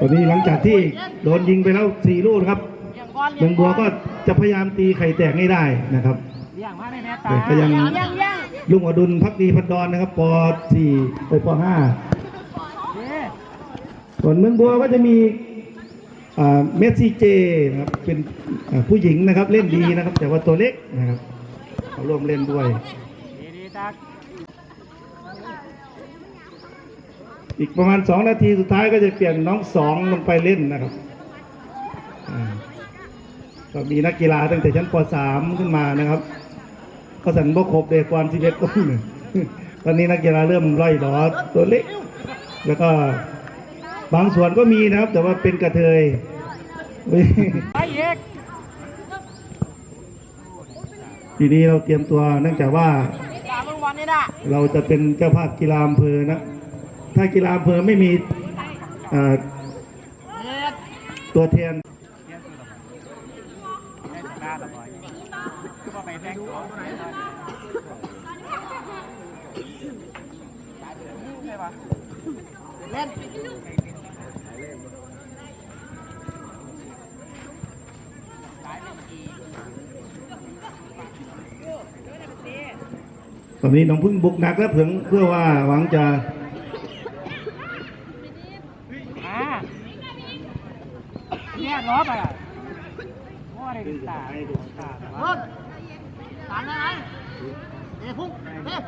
ตอนนี้หลังจากที่โดนยิงไปแล้วสี่ลูกนะครับเลี้ยงก้อนเมืองบัวก็จะพยายามตีไข่แตกให้ได้นะครับเลี้ยงมาในแม่ตาเด็กก็ยังเลี้ยงเลี้ยงลุงอดุลพักดีพันดอนนะครับป .4 ไปป .5 เด้ส่วนเมืองบัวก็จะมีอ่าเมสซี่เจนะครับเป็นอ่าผู้หญิงนะครับเล่นดีนะครับ แต่ว่าตัวเล็กนะครับเขาร่วมเล่นด้วย ดีดีตัก อีกประมาณ2นาทีสุดท้ายก็จะเปลี่ยนน้องสองลงไปเล่นนะครับอ่าก็มีนักกีฬาตั้งแต่ชั้นป .3 ขึ้นมานะครับ ก็สันบกครบเด็กก่อน11ต้นเนี่ยตอนนี้นักกีฬาเริ่มร่อยหลอตัวเล็ก แล้วก็บางส่วนก็มีนะครับ แต่ว่าเป็นกระเทยไปเอกทีนี้เราเตรียมตัวเนื่องจากว่าตามเมื่อวันนี้นะเราจะเป็นเจ้าภาพกีฬาอำเภอนะ ถ้ากีฬาอำเภอไม่มีตัวแทนตอไปก็ไปแทงตัวเล่นตอนนี้น้องพึ่งบุกหนักแล้วเพื่อเพื่อว่าหวังจะ อ่าเนี่ยล้อไปอะโอ้ได้ดูตาดูตา เพิ่มตามได้ไหมเดี๋ยวพุ่งเฮ้ย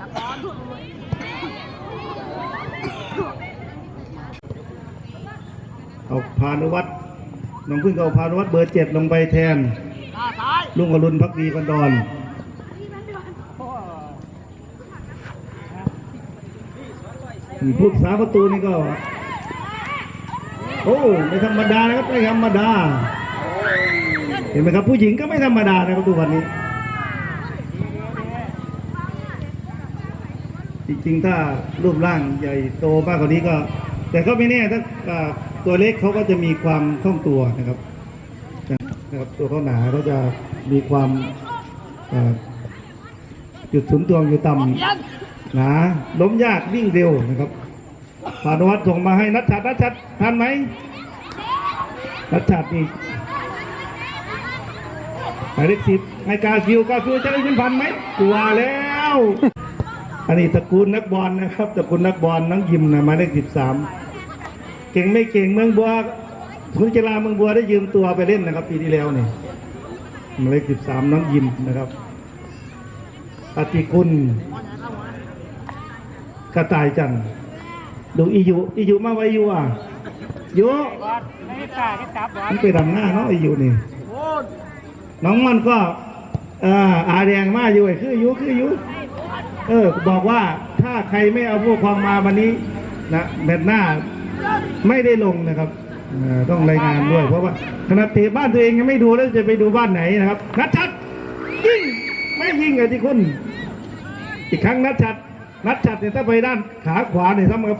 เอาพานุวัตรน้องพึ่งก็เอาพานุวัตรเบอร์เจ็ดลงไปแทนหน้าซ้ายลุงอรุณพักดีพันดอนโอ้ผู้สาประตูนี่ก็ โอ้ไม่ธรรมดานะครับไม่ธรรมดา เห็นไหมครับผู้หญิงก็ไม่ธรรมดานะครับทุกวันนี้ จริงๆ ถ้ารูปร่างใหญ่โตมากกว่านี้ก็ แต่ก็ไม่แน่ถ้าตัวเล็กเขาก็จะมีความคล่องตัวนะครับนะครับตัวเขาหนาเขาจะมีความจุดศูนย์ตัวอยู่ต่ำหนาล้มยากวิ่งเร็วนะครับพานุวัฒน์ส่งมาให้นัทชัดนัทชัดทันไหมนัทชัดนี่หมายเลขสิบให้กาฟิวกาฟิวจะได้ขึ้นพันไหมกลัวแล้ว อันนี้ตระกูลนักบอลนะครับตระกูลนักบอลน้องยิมนะหมายเลขสิบสามเก่งไม่เก่งเมืองบัวคุณกีฬาเมืองบัวได้ยืมตัวไปเล่นนะครับ ปีที่แล้วเนี่หมายเลขสิบสามน้องยิมนะครับอติคุณกระต่ายจันดูอียุอียุมาไว้ยู่อะยูนี่ตาที่จับบอลมันไปดำหน้าเนาะอียุนี่ยน้องมันก็อ่ออาแดงมาอยู่ไอ้คือยู่คือยู่ เออ บอกว่าถ้าใครไม่เอาพวกความมาวันนี้นะแมตช์หน้าไม่ได้ลงนะครับออต้องรายงานด้วย เพราะว่าขนาดเตะบ้านตัวเองยังไม่ดูแล้วจะไปดูบ้านไหนนะครับนัดชัดยิงไม่ยิงไอ้ที่คุณ อีกครั้งนัดชัดนัดชัดเนี่ยถ้าไปด้านขาขวาเนี่ยซ้ำกับ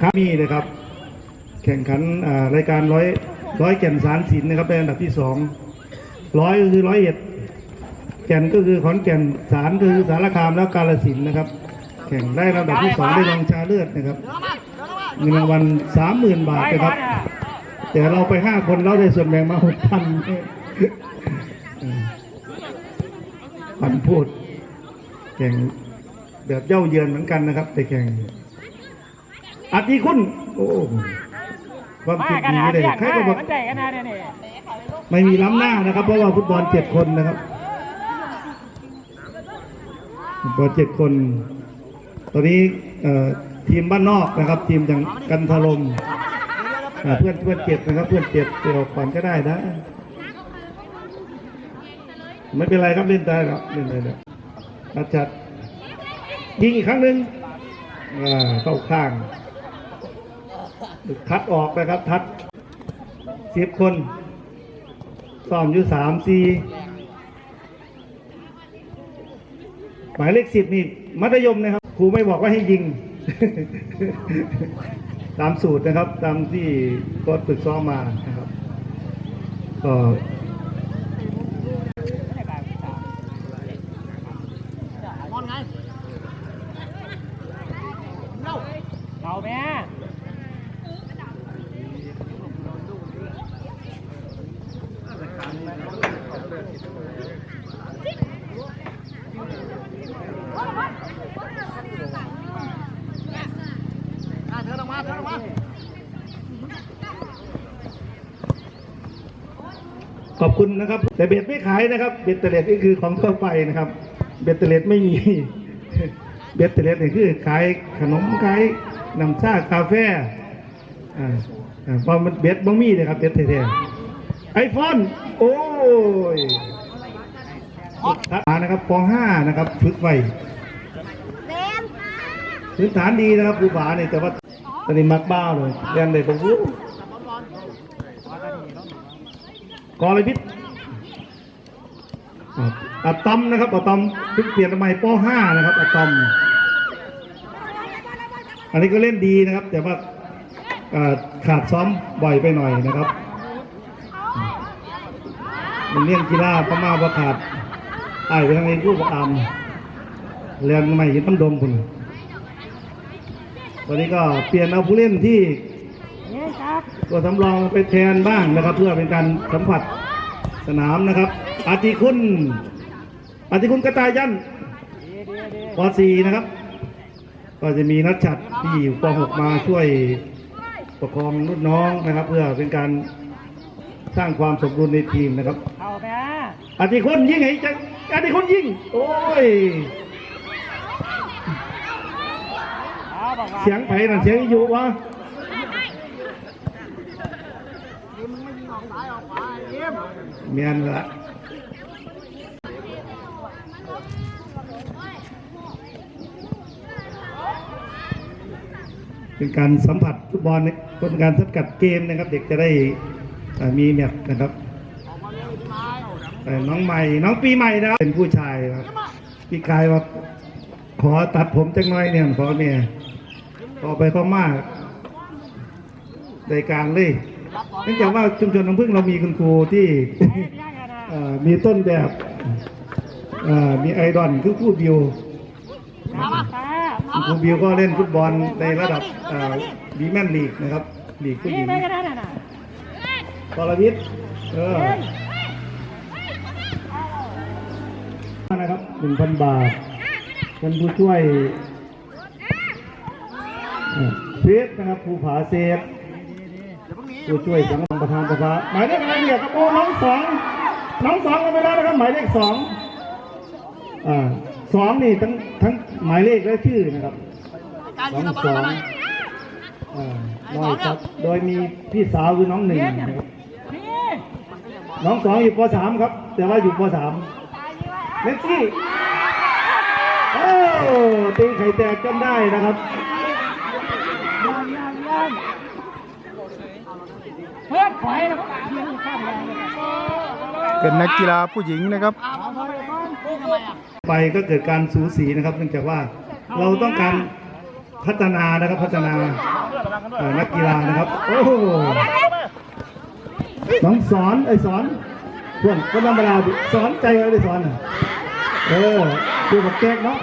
ขามีนะครับ แข่งขันรายการร้อยร้อยแก่นสารศิลป์นะครับเป็นอันดับที่สองร้อยคือร้อยเอ็ด แก่นก็คือขอนแก่นสารก็คือสารคามแล้วกาลสินธุ์นะครับ แข่งได้ลำดับที่สองได้รองชนะเลิศนะครับเดินเข้ามาเดินเข้ามาเงินรางวัลสามหมื่นบาทไปนะบคอรับลอะแต่เราไปห้าคนเราได้ส่วนแบ่งมาหกพันพันพูด แข่งแบบเย่าเยือนเหมือนกันนะครับ แต่แข่งอาทิคุณโอ้ความมาคิดกันดีนะเลยเรียกใครมาก็บอกมันใจกันนะเนี่ยไม่มีล้ำหน้านะครับ เพราะว่าฟุตบอลเจ็ดคนนะครับ ฟุตบอลเจ็ดคน ตอนนี้ทีมบ้านนอกนะครับ ทีมอย่างกันทลมเพื่อนเพื่อนเจ็บนะครับ เพื่อนเจ็บเดี๋ยวก่อนก็ได้นะไม่เป็นไรครับเล่นได้ครับเล่นได้แล้วนัดจัดยิงอีกครั้งหนึ่งเข้าข้างคัดออกนะครับ ทัดสิบคนซ้อมอยู่สามสี่ หมายเลขสิบนี่มัธยมนะครับ ครูไม่บอกว่าให้ยิง ตามสูตรนะครับ ตามที่ก็ฝึกซ้อมมานะครับ ก็ อะเธอลงมาเธอลงมา ขอบคุณนะครับ แต่เบ็ดไม่ขายนะครับ เบ็ดเตล็ดนี่คือของทั่วไปนะครับ เบ็ดเตล็ดไม่มี เบ็ดเตล็ดนี่คือขายขนมขายน้ำชากาแฟอ่าอ่าเพราะมันเบ็ดบ่มีเลยครับเบ็ดแท้ๆไอโฟนโอ้ยฐานนะครับป .5 นะครับฝึกไว้เบมพื้นฐานดีนะครับภูผาเนี่ยแต่ว่าตอนนี้มักบ้าเลยเรียนเลยผมรู้ กอลพิษอะอะตอมนะครับอะตอมเพิ่งเปลี่ยนใหม่ป .5 นะครับอะตอม อันนี้ก็เล่นดีนะครับ แต่ว่าขาดซ้อมบ่อยไปหน่อยนะครับ มันเล่นกีฬาประมาณว่าขาดไอ้ไปทางนี้รูปอามเรียนใหม่ยินต้นดมคุณวันนี้ก็เปลี่ยนเอาผู้เล่นที่ ตัวสำรองไปแทนบ้างนะครับ เพื่อเป็นการสัมผัสสนามนะครับ อาติคุณ อาติคุณกระตายยันดีดีดีป .4 นะครับ ก็จะมีนัดฉัดที่อยู่ป .6 มาช่วยประคองรุ่นน้องนะครับ เพื่อเป็นการสร้างความสมดุลในทีมนะครับเข้าไปอาติคุณยิงไงจะอาติคุณยิง โอ้ยเอาบอกว่าเสียงไผ่นั่นเสียงอยู่วะ นี่มึงไม่ยิงออกซ้ายออกขวาไอ้เอ็ม เมียนละเป็นการสัมผัสฟุตบอลเนี่ยเป็นการสัมผัสเกมนะครับ เด็กจะได้มีแมตช์นะครับออกมาเร็วที่น้องใหม่น้องปีใหม่นะครับเป็นผู้ชายครับพี่กายว่าขอตัดผมจังหน่อยเนี่ยขอเมียขอไปเข้ามากในการเลย เนื่องจากว่าชุมชนน้ำพึ่งเรามีคุณครูที่เฮ้ยยังไงนะเอ่อมีต้นแบบเอ่อมีไอดอลคือครูบิวมามาตาครูบิวก็เล่นฟุตบอลในระดับบีแมนลีกนะครับลีกผู้หนี่ญิงไม่กันนะน่ะกรวิทย์เออนะครับหนึ่งพันบาทเป็นผู้ช่วยเอ่อเซฟนะครับภูผาเซฟเดี๋ยวพรุ่งนี้ ผู้ช่วยสังฆประธานประภาหมายเลขอะไรเนี่ยครับโอ้น้องสองน้องสองเอาไปแล้วนะครับหมายเลขสองอ่าสองนี่ทั้งทั้งหมายเลขและชื่อนะครับการน้ยิองสองอ่าน้อยครับโดยมีพี่สาวคือน้องหนึ่งนะครับน้องสองอยู่ปสามครับ แต่ว่าอยู่ปสามเมสซี่โอ้ตีไข่แตกจนได้นะครับ ยังยังยัง เพื่อนถอยแล้วยิงข้ามแรงเลยเป็นนักกีฬาผู้หญิงนะครับเอาเอาเอาเอาทำไมอะไปก็เกิดการสูสีนะครับเนื่องจากว่าเราต้องการพัฒนานะครับพัฒนาเอ่อนักกีฬานะครับ โอ้โหน้องสอนไอ้สอนเพื่อนก็ธรรมดาดิสอนใจไว้ได้สอนน่ะเออคือกับแจ็คเนาะ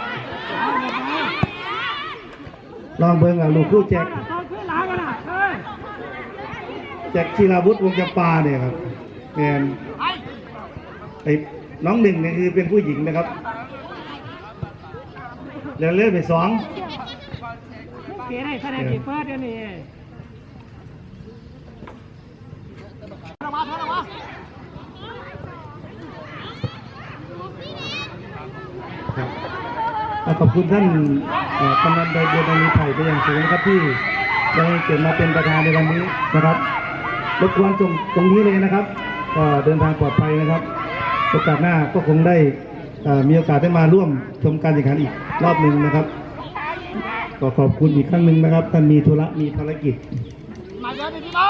ลองเบิ่งอะลูกคู่แจ็คตอนขึ้นหลังกันนะเฮ้ย แจ็คชีราวุฒิวงศ์จำปาเนี่ยครับแมนไอ้ไอ้น้องหนึ่งเนี่ยคือเป็นผู้หญิงนะครับแล้วเลื่อนไปสองเก๋ได้แสดงกี่เฟิร์สเดี๋ยวนี้เธอลงมาเธอลงมาครับอ่าขอบคุณท่านเอ่อกำนันโดยเดือนนี้ไผ่ไปนอย่างสูงนะครับที่ได้เกิดมาเป็นประธานในวันนี้นะครับ รบกวนตรงตรงนี้เลยนะครับ ก็เดินทางปลอดภัยนะครับโอกาสหน้าก็คงได้มีโอกาสได้มาร่วมชมการแข่งขันอีกรอบหนึ่งนะครับก็ขอบคุณอีกครั้งหนึ่งนะครับ ท่านมีธุระมีภารกิจมาเดินไปที่ไหน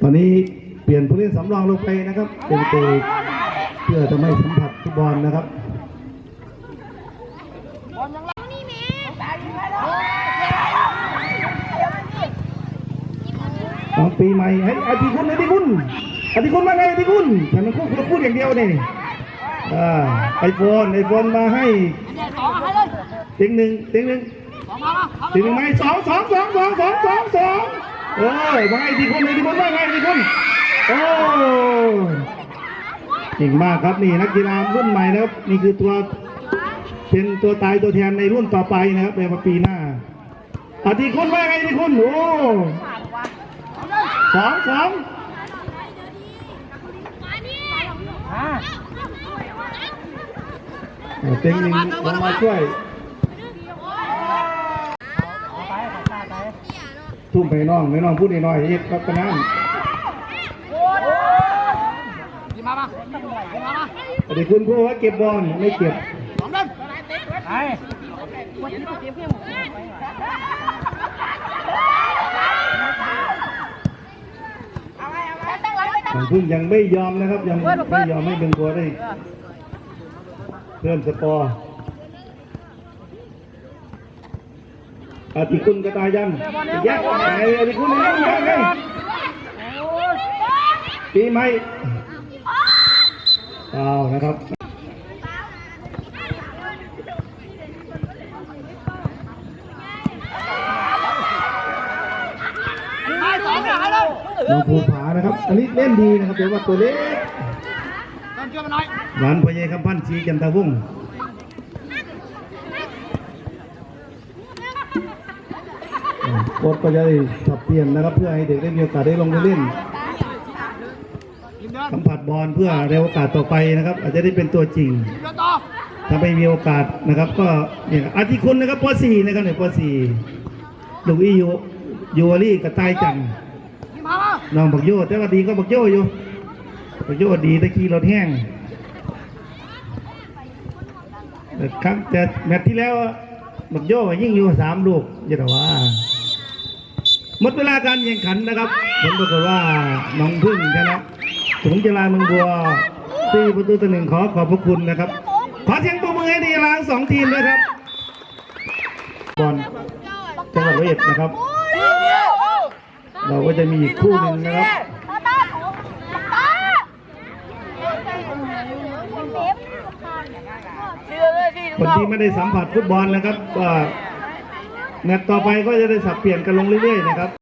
ตอนนี้เปลี่ยนผู้เล่นสำรองลงไปนะครับ เป็นตัวเพื่อจะไม่สัมผัสฟุตบอลนะครับ บองไงนี่แม่น้องปีใหม่ให้อธิคุณอธิคุณอธิคุณมาไงอธิคุณฉันมันคู่พูดอย่างเดียวนี่อ่าไอโฟนไอโฟนมาให้เด็กสองให้เลยเต็งหนึ่งเต็งหนึ่งสองมามาเต็งหนึ่งไหมสองสองสองสองสองสองสองเออว่าไงที่คุณไอ้ที่คุณว่าไงที่คุณโอ้เก่งมากครับนี่นักกีฬารุ่นใหม่นะครับนี่คือตัวเป็นตัวตายตัวแทนในรุ่นต่อไปนะครับในปีหน้าอาทิคุณว่าไงที่คุณโอ้ สองสองอ่าเต็งหนึ่งลงมาช่วยเอาไปขอตาไปทุ่มไปน้องไม่น้องพูดน้อยๆเอ็ดครับกระนั้นยิงมามายิงมามาอาทิคุณพูดว่าเก็บบอลไม่เก็บสองเล่นไป ผมพึ่งยังไม่ยอมนะครับ ยังไม่ยอมให้เป็นตัวได้เพิ่มสกอร์อาทิคุณกระตายยันแยกไปอาทิคุณนี่แยกไงปีใหม่เอานะครับ ไปสองเนี่ยให้เลย น้องภูผานะครับอันนี้เล่นดีนะครับเดี๋ยวว่าตัวเล็กติมเชื่อมาหน่อยหวานพญายคำพันธ์สีจันทวงศ์อ่าโค้ชก็จะได้สับเปลี่ยนนะครับเพื่อให้เด็กได้มีโอกาสได้ลงไปเล่นสัมผัสบอลเพื่อในโอกาสต่อไปนะครับ อาจจะได้เป็นตัวจริงถ้าไม่มีโอกาสนะครับ ก็เนี่ยอาทิคุณนะครับป .4 นะครับเนี่ยป .4 ลูกอียูยูวอรี่กับตายจัง น้องบักโยแต่ว่าดีก็บักโยอยู่บักโยดีตะกี้รถแห้งครั้งแต่แมตช์ที่แล้วบักโยยิ่งอยู่สามลูกอย่าแต่ว่าหมดเวลาการแข่งขันนะครับผลปรากฏว่าน้องพึ่งชนะถุงจราเมืองบัวสี่ประตูต่อหนึ่งขอขอบพระคุณนะครับ ขอเสียงปรบมือให้ดีลางสองทีมด้วยครับบอลจังหวัดร้อยเอ็ดนะครับ เราก็จะมีอีกคู่หนึ่งนะครับคนที่ไม่ได้สัมผัสฟุตบอลนะครับก็แมตต์ต่อไปก็จะได้สับเปลี่ยนกันลงเรื่อยๆนะครับ